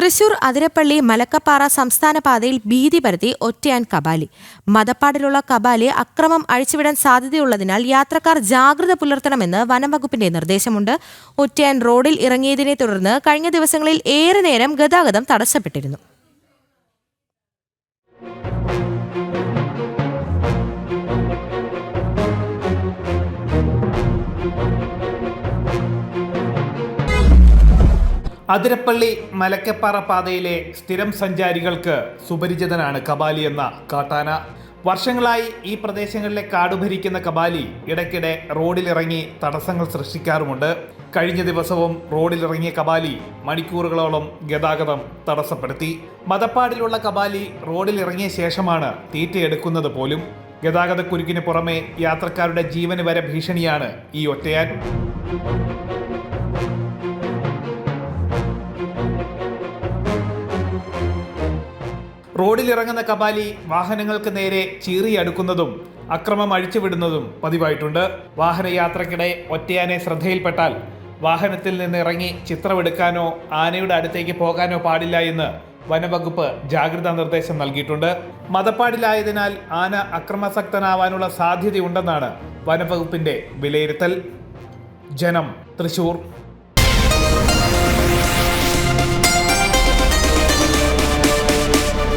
തൃശൂർ അതിരപ്പള്ളി മലക്കപ്പാറ സംസ്ഥാന പാതയിൽ ഭീതി പരത്തി ഒറ്റയാൻ കബാലി. മതപ്പാടിലുള്ള കബാലി അക്രമം അഴിച്ചുവിടാൻ സാധ്യതയുള്ളതിനാൽ യാത്രക്കാർ ജാഗ്രത പുലർത്തണമെന്ന് വനംവകുപ്പിന്റെ നിർദ്ദേശമുണ്ട്. ഒറ്റയാൻ റോഡിൽ ഇറങ്ങിയതിനെ തുടർന്ന് കഴിഞ്ഞ ദിവസങ്ങളിൽ ഏറെ നേരം ഗതാഗതം തടസ്സപ്പെട്ടിരുന്നു. അതിരപ്പള്ളി മലക്കപ്പാറ പാതയിലെ സ്ഥിരം സഞ്ചാരികൾക്ക് സുപരിചിതനാണ് കബാലി എന്ന കാട്ടാന. വർഷങ്ങളായി ഈ പ്രദേശങ്ങളിലെ കാട് ഭരിക്കുന്ന കബാലി ഇടയ്ക്കിടെ റോഡിലിറങ്ങി തടസ്സങ്ങൾ സൃഷ്ടിക്കാറുമുണ്ട്. കഴിഞ്ഞ ദിവസവും റോഡിലിറങ്ങിയ കബാലി മണിക്കൂറുകളോളം ഗതാഗതം തടസ്സപ്പെടുത്തി. മതപ്പാടിലുള്ള കബാലി റോഡിലിറങ്ങിയ ശേഷമാണ് തീറ്റയെടുക്കുന്നത് പോലും. ഗതാഗതക്കുരുക്കിന് പുറമെ യാത്രക്കാരുടെ ജീവന് വരെ ഭീഷണിയാണ് ഈ ഒറ്റയാൻ. റോഡിലിറങ്ങുന്ന കബാലി വാഹനങ്ങൾക്ക് നേരെ ചീറിയടുക്കുന്നതും അക്രമം അഴിച്ചുവിടുന്നതും പതിവായിട്ടുണ്ട്. വാഹനയാത്രക്കിടെ ഒറ്റയാനെ ശ്രദ്ധയിൽപ്പെട്ടാൽ വാഹനത്തിൽ നിന്ന് ഇറങ്ങി ചിത്രമെടുക്കാനോ ആനയുടെ അടുത്തേക്ക് പോകാനോ പാടില്ല എന്ന് വനവകുപ്പ് ജാഗ്രതാ നിർദ്ദേശം നൽകിയിട്ടുണ്ട്. മതപ്പാടിലായതിനാൽ ആന അക്രമാസക്തനാവാനുള്ള സാധ്യതയുണ്ടെന്നാണ് വനവകുപ്പിന്റെ വിലയിരുത്തൽ. ജനം തൃശൂർ.